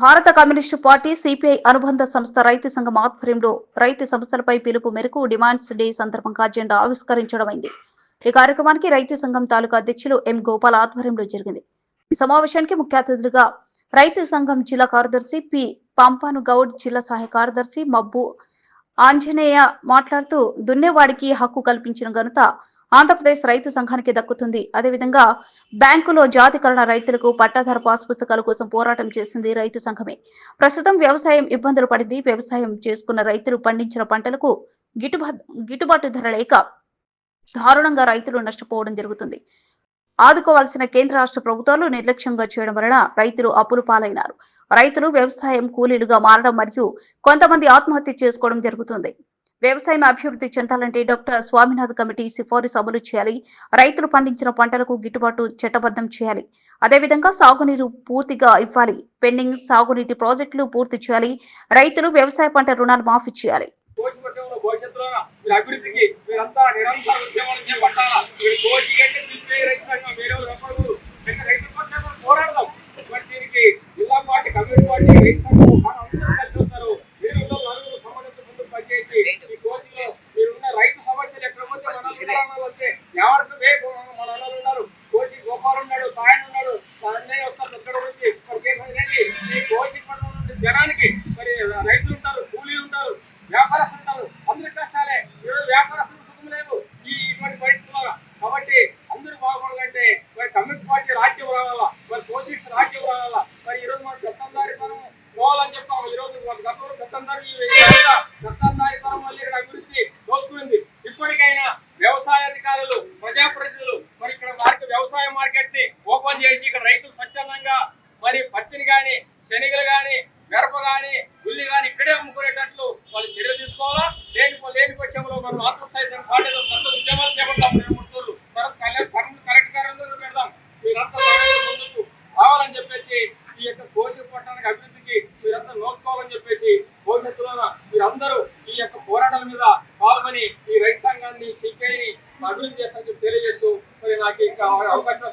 భారత communist party CPI అనుబంధ సంస్థ రైతు సంఘం ఆధ్వర్యంలో రైతు సమస్యలపై పిలుపు మేరకు డిమాండ్స్ డే సందర్భంగా జెండా ఆవిష్కరించడమైంది. ఈ కార్యక్రమానికి రైతు సంఘం తాలూకా అధ్యక్షులు ఎం గోపాల్ ఆధ్వర్యంలో జరిగింది. ఈ సమావేశానికి ముఖ్య అతిథులుగా రైతు సంఘం జిల్లా కార్యదర్శి పి పంపాను గౌడ్ జిల్లా సహాయ కార్యదర్శి మబ్బు ఆంజనేయ మాట్లాడుతూ దున్నేవాడికి హక్కు కల్పించిన ఘనత ఆంధ్రప్రదేశ్ రైతు సంఘానికి దక్కుతుంది. అదేవిధంగా బ్యాంకులో జాతికరణ రైతులకు పట్టాధార పాస్ పుస్తకాల కోసం పోరాటం చేసింది రైతు సంఘమే. ప్రస్తుతం వ్యవసాయం ఇబ్బందులు పడింది. వ్యవసాయం చేసుకున్న రైతులు పండించిన పంటలకు గిట్టుబాటు గిట్టుబాటు ధర లేక దారుణంగా రైతులు నష్టపోవడం జరుగుతుంది. ఆదుకోవాల్సిన కేంద్ర రాష్ట్ర ప్రభుత్వాలు నిర్లక్ష్యంగా చేయడం వలన రైతులు అప్పులు పాలైనారు. రైతులు వ్యవసాయం కూలీలుగా మారడం మరియు కొంతమంది ఆత్మహత్య చేసుకోవడం జరుగుతుంది. వ్యవసాయం అభివృద్ధి చెందాలంటే డాక్టర్ స్వామినాథ్ కమిటీ సిఫారసు అమలు చేయాలి. రైతులు పండించిన పంటలకు గిట్టుబాటు చట్టబద్ధం చేయాలి. అదేవిధంగా సాగునీరు పూర్తిగా ఇవ్వాలి. పెండింగ్ సాగునీటి ప్రాజెక్టులు పూర్తి చేయాలి. రైతులు వ్యవసాయ పంట రుణాలు మాఫీ చేయాలి. అభివృద్ధికి మీరంతా నిరంతర ఉద్యమాలు చేపట్టాలా మీరు కోచి రైతు సంఘం వేరే రైతు పోరాడదాం. మరి దీనికి జిల్లా పార్టీ కమ్యూనిటీ పార్టీ రైతు సంఘం మన అందరూ కలిసి వస్తారు మీరు నలుగురు సంబంధించి ముందు పనిచేసి ఈ కోచిలో మీరున్న రైతు సమస్యలు ఎక్కడ పోతే మన వస్తే ఎవరికి వేగు మన అన్నలు ఉన్నారు. కోచి గోపాల్ ఉన్నాడు సాయన్ ఉన్నాడు. అన్నయ్య వస్తారు ఇక్కడ నుంచి మరి ఈ కోచి పట్టణం నుండి జనానికి మరి రైతులు ఉంటారు కూలీలు ఉంటారు వ్యాపారస్తులు ఉంటారు. అందరి కష్టాలే. ఈరోజు వ్యాపారస్తులు సుఖం లేదు. ఈ ఇటువంటి పరిస్థితుల్లో కాబట్టి అందరూ బాగుపడాలంటే మరి కమ్యూనిస్ట్ పార్టీ రాజ్యం రావాలా? మరి సోషలిస్ట్ రాజ్యం రావాలా? మరి ఈరోజు మనం దత్తందారి మనం పోవాలని చెప్తాం ఈ రోజు మన గతంలో దత్తందారి చేసి ఇక్కడ రైతులు స్వచ్ఛందంగా మరి పత్తిని కానీ శనగలు కానీ మిరప కానీ గుల్లి కానీ ఇక్కడే అమ్ముకునేటట్లు వాళ్ళు చర్యలు తీసుకోవాలా? లేని లేని పక్షంలో మనం ఆత్మస్థాయితం పాడేదో కొత్త ఉద్యమాలు చేపడతాం కరెక్ట్ మీరంతా చెప్పేసి ఈ యొక్క అభివృద్ధికి మీరంతా నోచుకోవాలని చెప్పేసి మీరందరూ ఈ యొక్క మీద పాల్గొని ఈ అభివృద్ధి చేస్తాను తెలియజేస్తూ మరి నాకు ఇంకా అవకాశం